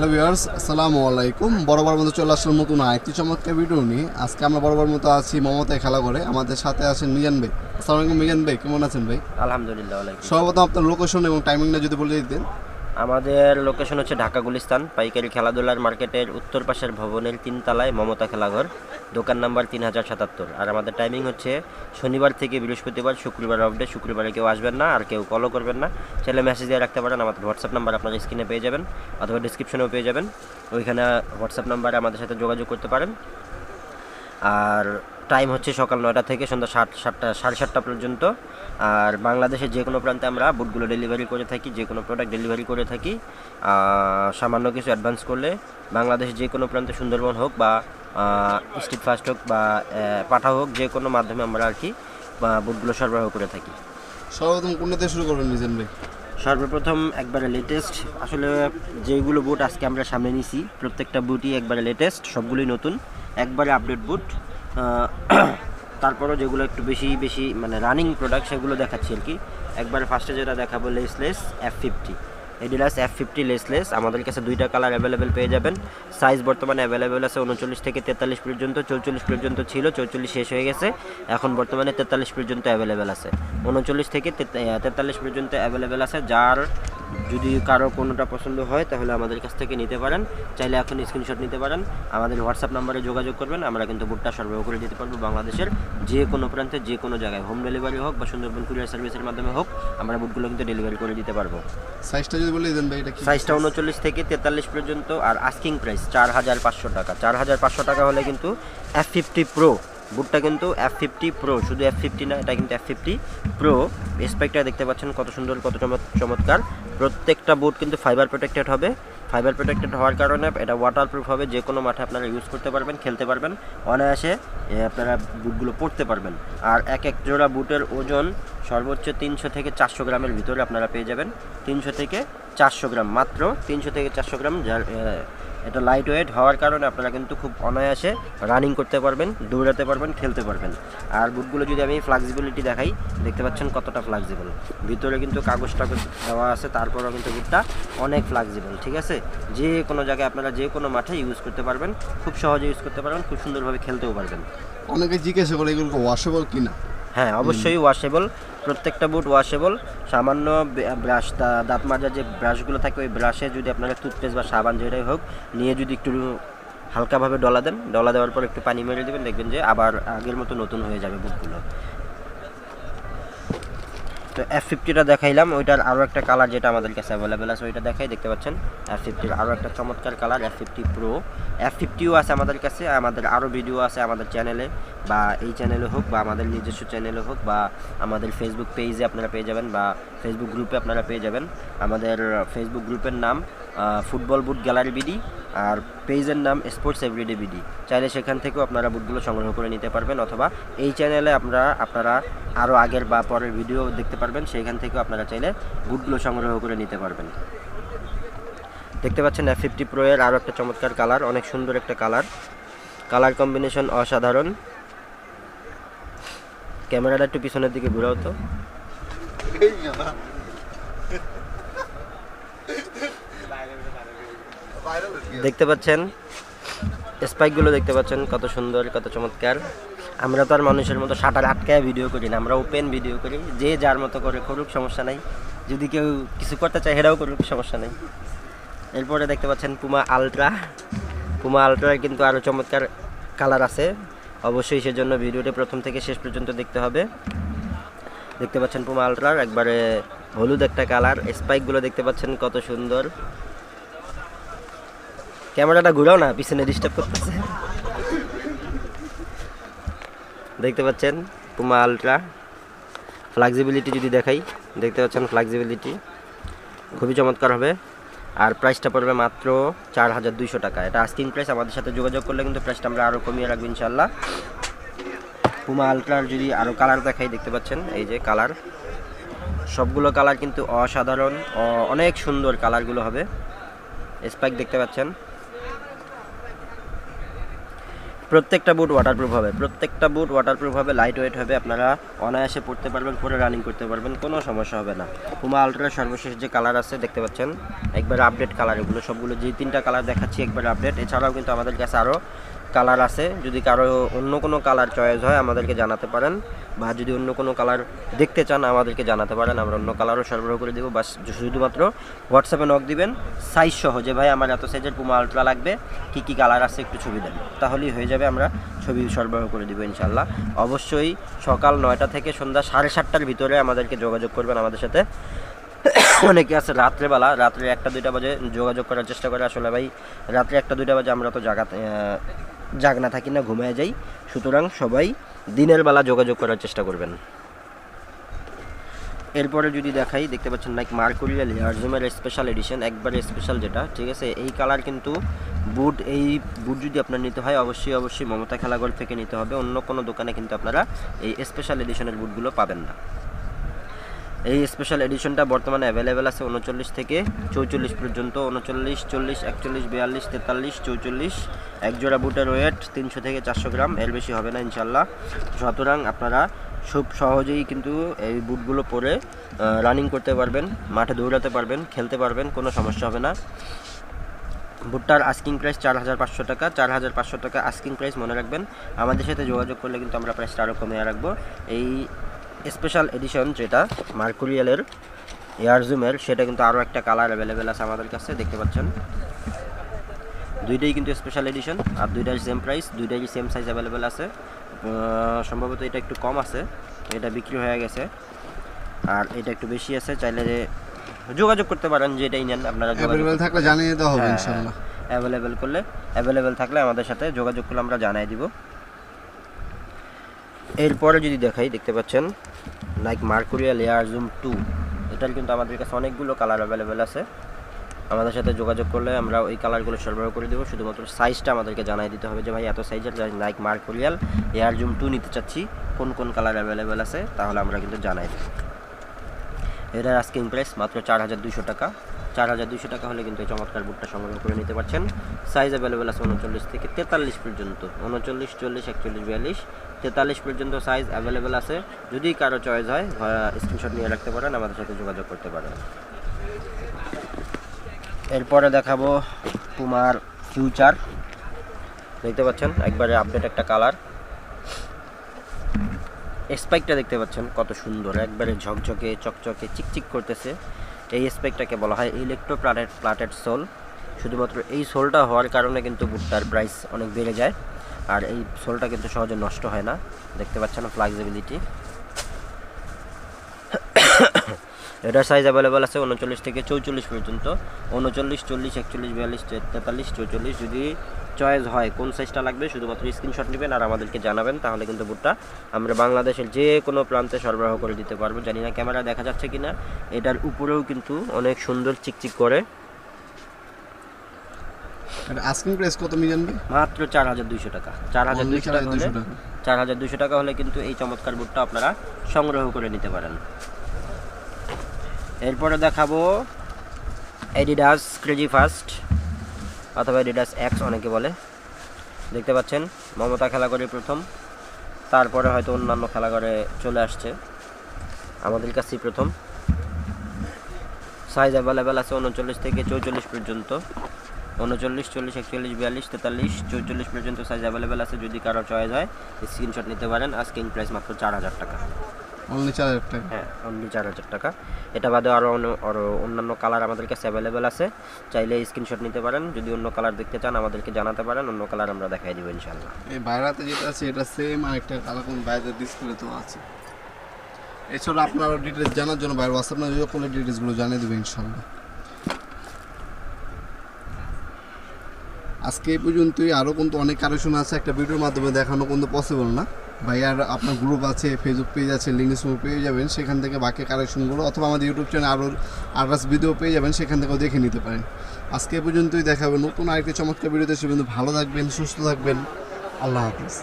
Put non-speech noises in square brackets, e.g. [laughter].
Hello viewers আসসালামু আলাইকুম। বরাবর মতো চলে আসলাম নতুন আরেকটি চমৎকার ভিডিও নিয়ে। আজকে আমরা বরাবর মতো আছি মমতায় খেলা করে। আমাদের সাথে আছেন মিজান ভাই। আসসালামু আলাইকুম মিজান ভাই কেমন আছেন ভাই? আলহামদুলিল্লাহ সর্বপ্রথম আপনার লোকেশন এবং টাইমিংটা যদি বলে দিতেন। আমাদের লোকেশন হচ্ছে ঢাকা গুলিস্তান। পাইকারি খেলাধুলার মার্কেটের উত্তর পাশের ভবনের তিনতলায় মমতা খেলাঘর, দোকান নাম্বার তিন হাজার সাতাত্তর। আর আমাদের টাইমিং হচ্ছে শনিবার থেকে বৃহস্পতিবার, শুক্রবার অফডে শুক্রবারে কেউ আসবেন না, আর কেউ কলও করবেন না। চাইলে মেসেজ দিয়ে রাখতে পারেন, আমাদের হোয়াটসঅ্যাপ নাম্বার আপনার স্ক্রিনে পেয়ে যাবেন, অথবা ডিসক্রিপশনেও পেয়ে যাবেন। ওইখানে হোয়াটসঅ্যাপ নাম্বারে আমাদের সাথে যোগাযোগ করতে পারেন। আর টাইম হচ্ছে সকাল নয়টা থেকে সন্ধ্যা সাত সাতটা সাড়ে সাতটা পর্যন্ত। আর বাংলাদেশের যে কোনো প্রান্তে আমরা বুটগুলো ডেলিভারি করে থাকি যে কোনো প্রোডাক্ট ডেলিভারি করে থাকি। সামান্য কিছু অ্যাডভান্স করলে বাংলাদেশের যে কোনো প্রান্তে সুন্দরবন হোক বা স্ট্রিট ফাস্ট হোক বা পাঠা হোক যে কোনো মাধ্যমে আমরা আর কি বুটগুলো সরবরাহ করে থাকি। সর্বপ্রথম কোনটাতে শুরু করবেন মিজান ভাই? সর্বপ্রথম একবারে লেটেস্ট আসলে যেগুলো বুট আজকে আমরা সামনে নিছি প্রত্যেকটা বুটই একবারে লেটেস্ট সবগুলোই নতুন। একবারে আপডেট বুট [clears throat] তারপরও যেগুলো একটু বেশি বেশি মানে রানিং প্রোডাক্ট সেগুলো দেখাচ্ছি আর কি। একবারে ফার্স্টে যেটা দেখাবো laceless F fifty Adidas F fifty laceless আমাদের কাছে দুইটা কালার অ্যাভেলেবেল পেয়ে যাবেন। সাইজ বর্তমানে অ্যাভেলেবেল আছে উনচল্লিশ থেকে তেতাল্লিশ পর্যন্ত, চৌচল্লিশ পর্যন্ত ছিল, চৌচল্লিশ শেষ হয়ে গেছে। এখন বর্তমানে তেতাল্লিশ পর্যন্ত অ্যাভেলেবেল আছে। উনচল্লিশ থেকে তেতাল্লিশ পর্যন্ত অ্যাভেলেবেল আছে, যার যদি কারও কোনোটা পছন্দ হয় তাহলে আমাদের কাছ থেকে নিতে পারেন। চাইলে এখন স্ক্রিনশট নিতে পারেন। আমাদের হোয়াটসঅ্যাপ নাম্বারে যোগাযোগ করবেন। আমরা কিন্তু বুটটা সরবরাহ করে দিতে পারব বাংলাদেশের যে কোনো প্রান্তে যে কোনো জায়গায়। হোম ডেলিভারি হোক বা সুন্দরবন কুরিয়ার সার্ভিসের মাধ্যমে হোক আমরা বুটগুলো কিন্তু ডেলিভারি করে দিতে পারব। সাইজটা যদি বলে দিতেন ভাই এটা কি? সাইজটা উনচল্লিশ থেকে তেতাল্লিশ পর্যন্ত আর আস্কিং প্রাইস চার হাজার পাঁচশো টাকা। চার হাজার পাঁচশো টাকা হলে কিন্তু এফ ফিফটি প্রো বুটটা কিন্তু এফ ফিফটি প্রো শুধু এফ ফিফটি না, এটা কিন্তু এফ ফিফটি প্রো স্পেকটা দেখতে পাচ্ছেন কত সুন্দর, কত চমৎ- চমৎকার। প্রত্যেকটা বুট কিন্তু ফাইবার প্রোটেক্টেড হবে। ফাইবার প্রোটেক্টেড হওয়ার কারণে এটা ওয়াটারপ্রুফ হবে, যে কোনো মাঠে আপনারা ইউজ করতে পারবেন, খেলতে পারবেন। অনায়াসে আপনারা বুটগুলো পড়তে পারবেন। আর এক এক জোড়া বুটের ওজন সর্বোচ্চ তিনশো থেকে চারশো গ্রামের ভিতরে আপনারা পেয়ে যাবেন। তিনশো থেকে চারশো গ্রাম মাত্র। তিনশো থেকে চারশো গ্রাম এটা লাইট ওয়েট হওয়ার কারণে আপনারা কিন্তু খুব অনায়াসে রানিং করতে পারবেন, দৌড়াতে পারবেন, খেলতে পারবেন। আর বুটগুলো যদি আমি ফ্লেক্সিবিলিটি দেখাই, দেখতে পাচ্ছেন কতটা ফ্লাক্সিবল ভিতরে কিন্তু কাগজ টাগজ দেওয়া আছে, তারপরেও কিন্তু বুটটা অনেক ফ্লেক্সিবল ঠিক আছে? যে কোনো জায়গায় আপনারা যে কোনো মাঠে ইউজ করতে পারবেন, খুব সহজে ইউজ করতে পারবেন, খুব সুন্দরভাবে খেলতেও পারবেন। অনেকে জিজ্ঞাসা করে এগুলো ওয়াশেবল কিনা। হ্যাঁ অবশ্যই ওয়াশেবল প্রত্যেকটা বুট ওয়াশেবল সামান্য ব্রাশ দাঁত মাজার যে ব্রাশগুলো থাকে ওই ব্রাশে যদি আপনারা টুথপেস্ট বা সাবান যেটাই হোক নিয়ে যদি একটু হালকাভাবে ডলা দেন ডলা দেওয়ার পর একটু পানি মেরে দেবেন দেখবেন যে আবার আগের মতো নতুন হয়ে যাবে বুটগুলো তো এফ ফিফটিটা দেখাইলাম, ওইটার আরও একটা কালার যেটা আমাদের কাছে অ্যাভেলেবেল আছে, ওইটা দেখাই, দেখতে পাচ্ছেন? এফ ফিফটির আরও একটা চমৎকার colour F fifty pro F ফিফটিও আছে আমাদের কাছে, আমাদের আরও ভিডিও আছে আমাদের চ্যানেলে বা এই চ্যানেলে হোক, বা আমাদের নিজস্ব চ্যানেলে হোক, বা আমাদের ফেসবুক পেজে আপনারা পেয়ে যাবেন, বা ফেসবুক গ্রুপে আপনারা পেয়ে যাবেন। আমাদের ফেসবুক গ্রুপের নাম ফুটবল বুট গ্যালারি বিডি আর পেজের নাম স্পোর্টস এভরিডে বিডি চাইলে সেখান থেকেও আপনারা বুটগুলো সংগ্রহ করে নিতে পারবেন, অথবা এই চ্যানেলে আপনারা আপনারা আরও আগের বা পরের ভিডিও দেখতে পারবেন সেইখান থেকেও আপনারা চাইলে বুটগুলো সংগ্রহ করে নিতে পারবেন। দেখতে পাচ্ছেন এফ ফিফটি প্রো এর আরও একটা চমৎকার কালার অনেক সুন্দর একটা কালার কালার কম্বিনেশন অসাধারণ। ক্যামেরাটা একটু পিছনের দিকে ঘুরাও তো। দেখতে পাচ্ছেন স্পাইকগুলো দেখতে পাচ্ছেন, কত সুন্দর, কত চমৎকার। আমরা তো আর মানুষের মতো শাটার আটকায় ভিডিও করি না, আমরা ওপেন ভিডিও করি, যে যার মতো করে করুক, সমস্যা নাই। যদি কেউ কিছু করতে চায় সেটাও করুক, সমস্যা নেই। এরপরে দেখতে পাচ্ছেন পুমা আলট্রা পুমা আলট্রার কিন্তু আরও চমৎকার কালার আছে। অবশ্যই সেজন্য ভিডিওটি প্রথম থেকে শেষ পর্যন্ত দেখতে হবে। দেখতে পাচ্ছেন পুমা আলট্রার একবারে হলুদ একটা কালার স্পাইকগুলো দেখতে পাচ্ছেন কত সুন্দর। ক্যামেরাটা ঘুরাও না, পিছনে ডিস্টার্ব করতেছে। দেখতে পাচ্ছেন পুমা আলট্রা ফ্লেক্সিবিলিটি যদি দেখাই, দেখতে পাচ্ছেন ফ্লেক্সিবিলিটি খুবই চমৎকার হবে। আর প্রাইসটা পড়বে মাত্র চার হাজার দুইশো টাকা। এটা আস্কিং প্রাইস আমাদের সাথে যোগাযোগ করলে কিন্তু প্রাইসটা আমরা আরও কমিয়ে রাখব ইনশাল্লাহ পুমা আলট্রার যদি আরও কালার দেখাই, দেখতে পাচ্ছেন? এই যে কালার সবগুলো কালার কিন্তু অসাধারণ অনেক সুন্দর কালারগুলো হবে। স্পাইক দেখতে পাচ্ছেন। প্রত্যেকটা বুট ওয়াটারপ্রুফ হবে। প্রত্যেকটা বুট ওয়াটারপ্রুফ হবে লাইট ওয়েট হবে, আপনারা অনায়াসে পড়তে পারবেন, পরে রানিং করতে পারবেন, কোনো সমস্যা হবে না। পুমা আলট্রার সর্বশেষ যে কালার আছে, দেখতে পাচ্ছেন, একবার আপডেট কালার এগুলো, সবগুলো যে তিনটা কালার দেখাচ্ছি, একবার আপডেট এছাড়াও কিন্তু আমাদের কাছে আরও কালার আছে, যদি কারও অন্য কোনো কালার চয়েস হয়, আমাদেরকে জানাতে পারেন। বা যদি অন্য কোনো কালার দেখতে চান, আমাদেরকে জানাতে পারেন। আমরা অন্য কালারও সরবরাহ করে দেবো। বাস, শুধুমাত্র হোয়াটসঅ্যাপে নক দিবেন। সাইজ সহ যে, ভাই, আমার এত সাইজের পুমা আলট্রা লাগবে, কী কী কালার আছে, একটু ছবি দেন। তাহলেই হয়ে যাবে, আমরা ছবি সরবরাহ করে দেবো ইনশাল্লাহ অবশ্যই সকাল নয়টা থেকে সন্ধ্যা সাড়ে সাতটার ভিতরে আমাদেরকে যোগাযোগ করবেন আমাদের সাথে। অনেকে আছে রাত্রেবেলা, রাত্রে একটা, দুইটা বাজে যোগাযোগ করার চেষ্টা করে। আসলে ভাই, রাত্রে একটা, দুইটা বাজে আমরা তো জাগাতে জাগনা থাকি না ঘুমিয়ে যাই। সুতরাং সবাই দিনের বেলা যোগাযোগ করার চেষ্টা করবেন। এরপরে যদি দেখাই, দেখতে পাচ্ছেন লাইক মার্কুরিয়াল ইয়ারজুমের স্পেশাল এডিশন একবারে স্পেশাল যেটা, ঠিক আছে? এই কালার কিন্তু বুট এই বুট যদি আপনার নিতে হয়, অবশ্যই অবশ্যই মমতা খেলাঘর থেকে নিতে হবে। অন্য কোনো দোকানে কিন্তু আপনারা এই স্পেশাল এডিশনের বুটগুলো পাবেন না। এই স্পেশাল এডিশনটা বর্তমানে অ্যাভেলেবেল আছে উনচল্লিশ থেকে চৌচল্লিশ পর্যন্ত। উনচল্লিশ, চল্লিশ, একচল্লিশ, বিয়াল্লিশ, তেতাল্লিশ, চৌচল্লিশ। এক জোড়া বুটের ওয়েট তিনশো থেকে চারশো গ্রাম, এর বেশি হবে না ইনশাল্লাহ সুতরাং আপনারা খুব সহজেই কিন্তু এই বুটগুলো পরে রানিং করতে পারবেন, মাঠে দৌড়াতে পারবেন, খেলতে পারবেন, কোনো সমস্যা হবে না। ভুট্টার আস্কিং প্রাইস চার হাজার পাঁচশো টাকা, চার হাজার পাঁচশো টাকা আস্কিং প্রাইস মনে রাখবেন। আমাদের সাথে যোগাযোগ করলে কিন্তু আমরা প্রাইসটা আরও কমিয়ে রাখব। এই স্পেশাল এডিশন যেটা মার্কুরিয়ালের এয়ারজুমের সেটা কিন্তু আরও একটা কালার অ্যাভেলেবেল আছে আমাদের কাছে দেখতে পাচ্ছেন। দুইটাই কিন্তু স্পেশাল এডিশন আর দুইটাই সেম প্রাইস দুইটাই সেম সাইজ অ্যাভেলেবেল আছে। সম্ভবত এটা একটু কম আছে এটা বিক্রি হয়ে গেছে। আর এটা একটু বেশি আছে চাইলে যে যোগাযোগ করতে পারেন যে এটাই নেন আপনারা অ্যাভেলেবেল থাকলে জানিয়ে দিতে হবে হ্যাঁ, অ্যাভেলেবেল করলে অ্যাভেলেবেল থাকলে আমাদের সাথে যোগাযোগ করলে আমরা জানাই দিব। এরপরে যদি দেখাই, দেখতে পাচ্ছেন like Mercurial Air Zoom two এটার কিন্তু আমাদের কাছে অনেকগুলো কালার অ্যাভেলেবেল আছে। আমাদের সাথে যোগাযোগ করলে আমরা ওই কালারগুলো সরবরাহ করে দেবো। শুধুমাত্র সাইজটা আমাদেরকে জানাই দিতে হবে যে, ভাই, এত সাইজের like Mercurial Air Zoom two নিতে চাচ্ছি। কোন কোন কালার অ্যাভেলেবেল আছে? তাহলে আমরা কিন্তু জানাই দেবো। এটার আস্কিং প্রাইস মাত্র চার হাজার দুইশো টাকা। চার হাজার দুইশো টাকা হলে কিন্তু এই চমৎকার বুটটা সংগ্রহ করে নিতে পারছেন। সাইজ অ্যাভেলেবেল আছে উনচল্লিশ থেকে তেতাল্লিশ পর্যন্ত। উনচল্লিশ, চল্লিশ, একচল্লিশ, বিয়াল্লিশ। তেতাল্লিশ পর্যন্ত সাইজ অ্যাভেলেবেল আছে। যদি কারও চয়েস হয় স্ক্রিনশট নিয়ে রাখতে পারেন, আমাদের সাথে যোগাযোগ করতে পারেন। এরপরে দেখাবো পুমার ফিউচার দেখতে পাচ্ছেন, একবারে আপডেট একটা কালার স্পাইকটা দেখতে পাচ্ছেন, কত সুন্দর। একবারে ঝকঝকে, চকচকে, চিকচিক করতেছে। এই স্পাইকটাকে বলা হয় ইলেকট্রো প্লাটেড প্লাটেড সোল শুধুমাত্র এই সোলটা হওয়ার কারণে কিন্তু বুটটার প্রাইস অনেক বেড়ে যায়। আর এই সোলটা কিন্তু সহজে নষ্ট হয় না। দেখতে পাচ্ছেন ফ্লেক্সিবিলিটি এটার সাইজ অ্যাভেলেবেল আছে উনচল্লিশ থেকে চৌচল্লিশ পর্যন্ত। উনচল্লিশ, চল্লিশ, একচল্লিশ, বিয়াল্লিশ, তেতাল্লিশ, চৌচল্লিশ। যদি চয়েস হয় কোন সাইজটা লাগবে শুধুমাত্র স্ক্রিনশট নেবেন আর আমাদেরকে জানাবেন তাহলে কিন্তু বুটটা আমরা বাংলাদেশের যে কোনো প্রান্তে সরবরাহ করে দিতে পারব। জানি না ক্যামেরা দেখা যাচ্ছে কি না এটার উপরেও কিন্তু অনেক সুন্দর চিকচিক করে। আস্কিং প্রাইস কত মিলিয়ন মাত্র চার হাজার দুইশো টাকা। চার হাজার দুইশো টাকা হলে চার হাজার দুইশো টাকা। হলে কিন্তু এই চমৎকার বুটটা আপনারা সংগ্রহ করে নিতে পারেন। এরপরে দেখাবো এডিডাস ক্রেজি ফার্স্ট অথবা এডিডাস এক্স অনেকে বলে। দেখতে পাচ্ছেন, মমতা খেলা করে প্রথম, তারপরে হয়তো অন্যান্য খেলা করে চলে আসছে। আমাদের কাছেই প্রথম। সাইজ অ্যাভেলেবেল আছে উনচল্লিশ থেকে চৌচল্লিশ পর্যন্ত। উনচল্লিশ, চল্লিশ, একচল্লিশ, বিয়াল্লিশ, তেতাল্লিশ, চৌচল্লিশ পর্যন্ত সাইজ অ্যাভেলেবেল আছে। যদি কারও চয়েস হয় স্ক্রিনশট নিতে পারেন। আস্কিং প্রাইস মাত্র চার হাজার টাকা। অনলি চার হাজার টাকা। হ্যাঁ অনলি চার হাজার টাকা। এটা বাদে আরও আরও অন্যান্য কালার আমাদের কাছে অ্যাভেলেবেল আছে। চাইলে স্ক্রিনশট নিতে পারেন। যদি অন্য কালার দেখতে চান আমাদেরকে জানাতে পারেন। অন্য কালার আমরা দেখাই দেবো ইনশাল্লাহ এই বাইরাতে যেটা আছে এটা সেম আর একটা কালার কোন বাইরের ডিসপ্লে তো আছে। এছাড়া আপনারা ডিটেলস জানার জন্য বাইরে হোয়াটসঅ্যাপ না করলে ডিটেলসগুলো জানিয়ে দেবে ইনশাল্লাহ আজকে এই পর্যন্তই। আরও কিন্তু অনেক কালেকশন আছে একটা ভিডিওর মাধ্যমে দেখানো কিন্তু পসিবল না। ভাইয়ার আপনার গ্রুপ আছে ফেসবুক পেজ আছে লিঙ্ক পেয়ে যাবেন। সেখান থেকে বাকি কালেকশনগুলো অথবা আমাদের ইউটিউব চ্যানেল আরও আদার্স ভিডিও পেয়ে যাবেন, সেখান থেকেও দেখে নিতে পারেন। আজকে পর্যন্তই দেখাবেন নতুন আরেকটি চমৎকার ভিডিওতে সে ভালো থাকবেন, সুস্থ থাকবেন। আল্লাহ হাফিজ।